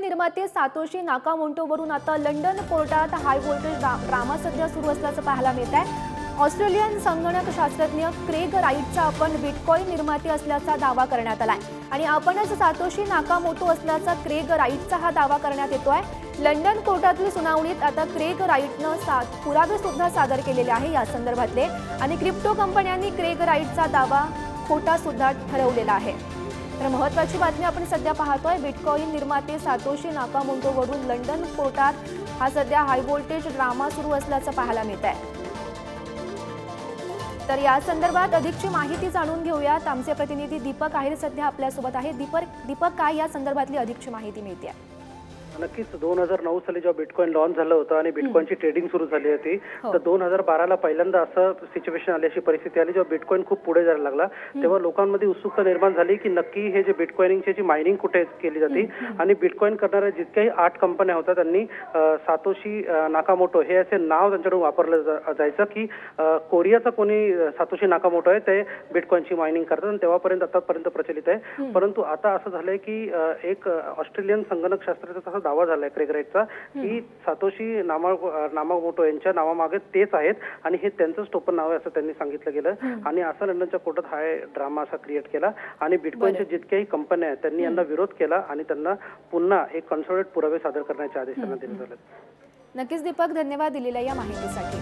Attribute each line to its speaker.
Speaker 1: निर्माते सातोशी नाकामोंटोवरून आता लंडन कोर्टात हाय व्होल्टेज ड्रामा सध्या सुरू असल्याचं पाहायला मिळत आहे. ऑस्ट्रेलियन संगणक शास्त्रज्ञ क्रेग राईटचा आपण बिटकॉईन निर्माते असल्याचा दावा करण्यात आलाय. आणि आपणच सातोशी नाकामोटो असल्याचा क्रेग राईटचा हा दावा करण्यात येतो आहे लंडन कोर्टातील सुनावणीत आता क्रेग राईटनं सा पुरावे सुद्धा सादर केलेले आहे या संदर्भातले. आणि क्रिप्टो कंपन्यांनी क्रेग राईटचा दावा खोटा सुद्धा ठरवलेला आहे. तर महत्वाची बातमी आपण सध्या पाहतोय. बिटकॉईन निर्माते सातोशी नाकामोंटोवरून लंडन कोर्टात. हा सध्या हाय व्होल्टेज ड्रामा सुरू असल्याचं पाहायला मिळत आहे तर या संदर्भात अधिकची माहिती जाणून घेऊयात. आमचे प्रतिनिधी दीपक आहेर सध्या आपल्यासोबत आहे. दीपक दीपक काय या संदर्भातली अधिकची माहिती मिळते आहे
Speaker 2: नक्कीच दोन हजार नऊ साली जेव्हा बिटकॉइन लॉन्च झालं होतं आणि बिटकॉइनची ट्रेडिंग सुरू झाली होती
Speaker 1: हो.
Speaker 2: तर दोन हजार बाराला पहिल्यांदा असं सिच्युएशन आली अशी परिस्थिती आली जेव्हा बिटकॉइन खूप पुढे जायला लागला. तेव्हा लोकांमध्ये उत्सुकता निर्माण झाली की नक्की हे जे बिटकॉइनिंगची जी मायनिंग कुठे केली जाते आणि बिटकॉइन करणाऱ्या जितक्याही आठ कंपन्या होत्या त्यांनी सातोशी नाकामोटो हे असे नाव त्यांच्याकडून वापरलं जा- जायचं की कोरियाचा कोणी सातोशी नाकामोटो आहे ते बिटकॉइनची मायनिंग करतात आणि तेव्हापर्यंत आतापर्यंत प्रचलित आहे. परंतु आता असं झालंय की एक ऑस्ट्रेलियन संगणक शास्त्राचा तसा दावा झालाय क्रेगराईटचा की सातोशी नामा नामामोटो यांच्या नावामागे तेच आहेत आणि हे त्यांचंच टोपण नाव आहे असं त्यांनी सांगितलं गेलं. आणि असं लंडनच्या कोर्टात हा ड्रामा असा क्रिएट केला. आणि बिटकॉइनच्या जितक्याही कंपन्या आहेत त्यांनी यांना विरोध केला आणि त्यांना पुन्हा एक कन्सोलिडेट पुरावे सादर करण्याचे आदेश त्यांना दिले झाले
Speaker 1: नक्कीच दीपक धन्यवाद दिलेल्या या माहितीसाठी.